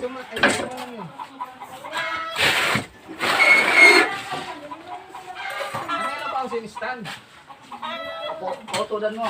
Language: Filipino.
Ano pa ang sinistan? Foto dan mo.